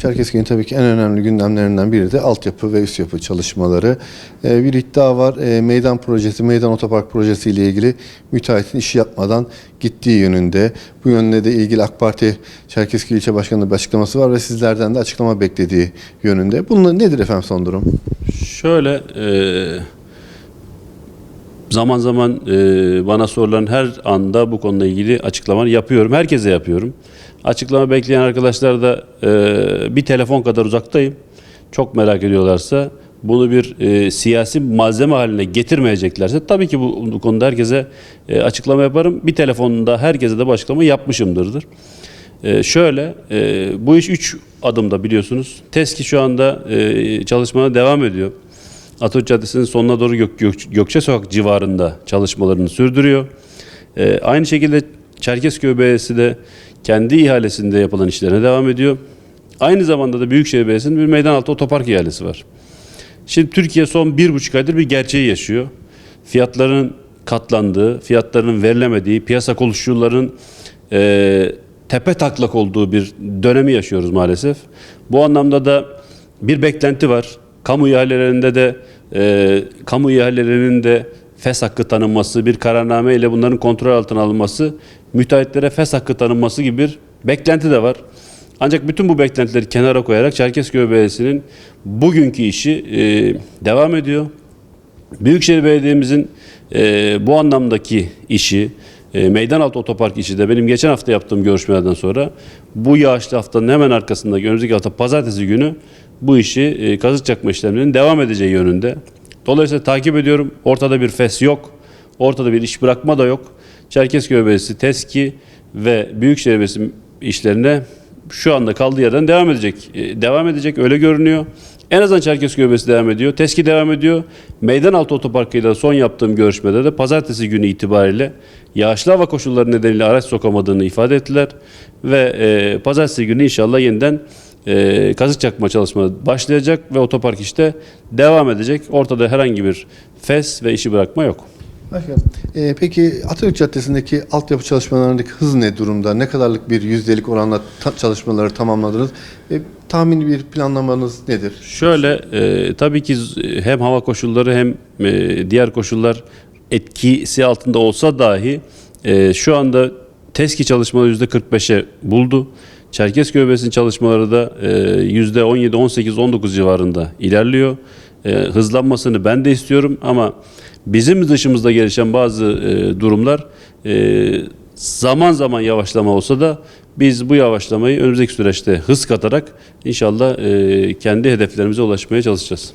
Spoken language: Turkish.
Çerkezköy'ün tabii ki en önemli gündemlerinden biri de altyapı ve üst yapı çalışmaları. Ee, bir iddia var. Ee, meydan projesi, meydan otopark projesi ile ilgili müteahhitin işi yapmadan gittiği yönünde. Bu yönde de ilgili AK Parti Çerkezköy İlçe Başkanı'nın bir açıklaması var ve sizlerden de açıklama beklediği yönünde. Bunun nedir efendim son durum? Şöyle e, zaman zaman e, bana sorulan her anda bu konuyla ilgili açıklama yapıyorum. Herkese yapıyorum. Açıklama bekleyen arkadaşlar da e, bir telefon kadar uzaktayım. Çok merak ediyorlarsa bunu bir e, siyasi malzeme haline getirmeyeceklerse tabii ki bu, bu konuda herkese e, açıklama yaparım. Bir telefonda herkese de bu açıklama yapmışımdırdır. Ee, şöyle, e, bu iş 3 adımda biliyorsunuz. TESKİ şu anda e, çalışmaya devam ediyor. Atatürk Caddesi'nin sonuna doğru Gök, Gök- Gökçe Sokak civarında çalışmalarını sürdürüyor. E, aynı şekilde Çerkezköy Belediyesi de kendi ihalesinde yapılan işlerine devam ediyor. Aynı zamanda da Büyükşehir Belediyesi'nin bir meydan altı otopark ihalesi var. Şimdi Türkiye son bir buçuk aydır bir gerçeği yaşıyor. Fiyatların katlandığı, fiyatların verilemediği, piyasa koşullarının e, tepe taklak olduğu bir dönemi yaşıyoruz maalesef. Bu anlamda da bir beklenti var. Kamu ihalelerinde de e, kamu ihalelerinin de fes hakkı tanınması, bir kararname ile bunların kontrol altına alınması, müteahhitlere fes hakkı tanınması gibi bir beklenti de var. Ancak bütün bu beklentileri kenara koyarak Çerkezköy Belediyesi'nin bugünkü işi e, devam ediyor. Büyükşehir Belediye'mizin e, bu anlamdaki işi, e, meydan altı otopark işi de benim geçen hafta yaptığım görüşmelerden sonra bu yağışlı haftanın hemen arkasındaki önümüzdeki hafta pazartesi günü bu işi e, kazık çakma işlemlerinin devam edeceği yönünde. Dolayısıyla takip ediyorum. Ortada bir fes yok. Ortada bir iş bırakma da yok. Çerkezköy Belediyesi, TESKİ ve Büyükşehir Belediyesi işlerine şu anda kaldığı yerden devam edecek. E, devam edecek öyle görünüyor. En azından Çerkezköy Belediyesi devam ediyor. TESKİ devam ediyor. Meydan altı otoparkıyla son yaptığım görüşmede de pazartesi günü itibariyle yağışlı hava koşulları nedeniyle araç sokamadığını ifade ettiler. Ve e, pazartesi günü inşallah yeniden e, kazık çakma çalışma başlayacak ve otopark işte devam edecek. Ortada herhangi bir fes ve işi bırakma yok. Başkanım, e, peki Atatürk Caddesi'ndeki altyapı çalışmalarındaki hız ne durumda? Ne kadarlık bir yüzdelik oranla ta- çalışmaları tamamladınız? E, tahmini bir planlamanız nedir? Şöyle e, tabii ki hem hava koşulları hem e, diğer koşullar etkisi altında olsa dahi e, şu anda TESKİ çalışmaları %45'e buldu. Çerkezköy Belediyesi'nin çalışmaları da e, %17, 18, 19 civarında ilerliyor. E, hızlanmasını ben de istiyorum ama bizim dışımızda gelişen bazı e, durumlar zaman zaman yavaşlama olsa da biz bu yavaşlamayı önümüzdeki süreçte hız katarak inşallah kendi hedeflerimize ulaşmaya çalışacağız.